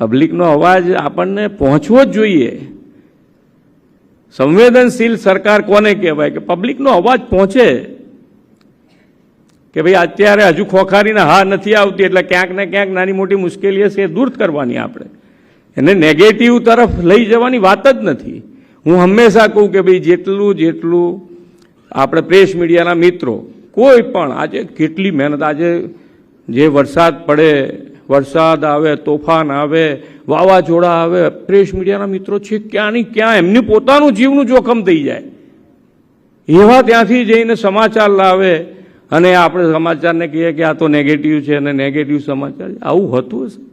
પબ્લિકનો અવાજ આપણને પહોંચવો જ જોઈએ. સંવેદનશીલ સરકાર કોને કહેવાય? કે પબ્લિકનો અવાજ પહોંચે. કે ભાઈ અત્યારે હજુ ખોખારીને હા નથી આવતી, એટલે ક્યાંક ને ક્યાંક નાની મોટી મુશ્કેલી હશે એ દૂર કરવાની આપણે. એને નેગેટિવ તરફ લઈ જવાની વાત જ નથી. હું હંમેશા કહું કે ભાઈ જેટલું જેટલું આપણે પ્રેસ મીડિયાના મિત્રો, કોઈ પણ આજે કેટલી મહેનત, આજે જે વરસાદ પડે વરસાદ આવે, તોફાન આવે, વાવાઝોડા આવે, પ્રેસ મીડિયાના મિત્રો છે ક્યાંની ક્યાં એમની પોતાનું જીવનું જોખમ થઈ જાય. એવા ત્યાંથી જઈને સમાચાર લાવે અને આપણે સમાચારને કહીએ કે આ તો નેગેટિવ છે અને નેગેટિવ સમાચાર આવું હતું હશે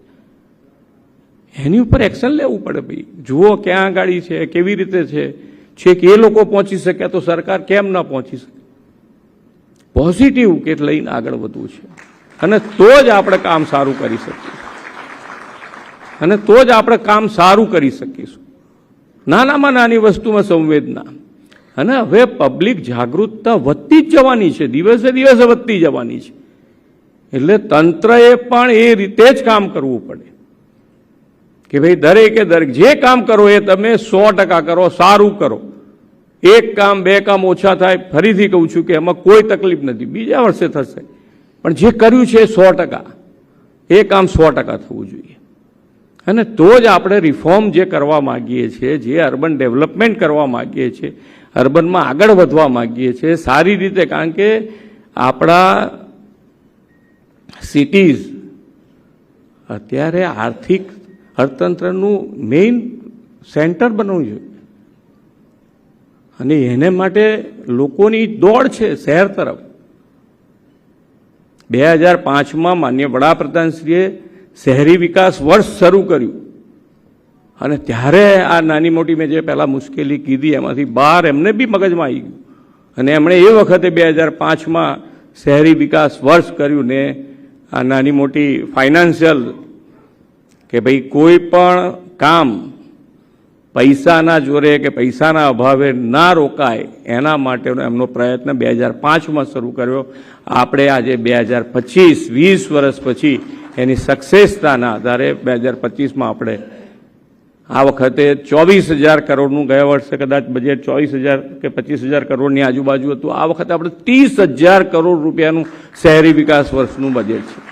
એની ઉપર એક્શન લેવું પડે ભાઈ. જુઓ ક્યાં ગાડી છે, કેવી રીતે છે. કે એ લોકો પહોંચી શકે તો સરકાર કેમ ન પહોંચી શકે? પોઝિટિવ કે લઈને આગળ વધવું છે? અને તો જ આપણે કામ સારું કરી શકીએ અને તો જ આપણે કામ સારું કરી શકીશું. નાનામાં નાની વસ્તુમાં સંવેદના. અને હવે પબ્લિક જાગૃતતા વધતી જ જવાની છે. દિવસે દિવસે વધતી જવાની છે. એટલે તંત્રએ પણ એ રીતે જ કામ કરવું પડે. કે ભાઈ દરેકે દરેક જે કામ કરો એ તમે સો ટકા કરો, સારું કરો. એક કામ, બે કામ ઓછા થાય, ફરીથી કહું છું કે એમાં કોઈ તકલીફ નથી. બીજા વર્ષે થશે. પણ જે કર્યું છે એ સો ટકા. એ કામ સો ટકા થવું જોઈએ. અને તો જ આપણે રિફોર્મ જે કરવા માગીએ છીએ, જે અર્બન ડેવલપમેન્ટ કરવા માગીએ છીએ અર્બનમાં આગળ વધવા માગીએ છીએ, સારી રીતે કારણ કે આપણા સિટીઝ અત્યારે આર્થિક અર્થતંત્રનું મેઇન સેન્ટર બનવું જોઈએ. અને એને માટે લોકોની દોડ છે શહેર તરફ. બે હજાર પાંચમાં માન્ય વડાપ્રધાનશ્રીએ શહેરી વિકાસ વર્ષ શરૂ કર્યું. અને ત્યારે આ નાની મોટી મેં જે પહેલાં મુશ્કેલી કીધી એમાંથી બહાર એમને બી મગજમાં આવી ગયું. અને એમણે એ વખતે બે હજાર પાંચમાં શહેરી વિકાસ વર્ષ કર્યું ને આ નાની મોટી ફાઇનાન્શિયલ કે ભાઈ કોઈ પણ કામ પૈસાના જોરે કે પૈસાના અભાવે ના રોકાય, એના માટેનો એમનો પ્રયત્ન બે હજાર પાંચમાં શરૂ કર્યો. આપણે આજે બે હજાર પચીસ, વીસ વર્ષ પછી એની સક્સેસતાના આધારે બે હજાર પચીસમાં આપણે આ વખતે ચોવીસ હજાર કરોડનું ગયા વર્ષે કદાચ બજેટ ચોવીસ હજાર કે પચીસ હજાર કરોડની આજુબાજુ હતું. આ વખતે આપણે ત્રીસ હજાર કરોડ રૂપિયાનું શહેરી વિકાસ વર્ષનું બજેટ છે.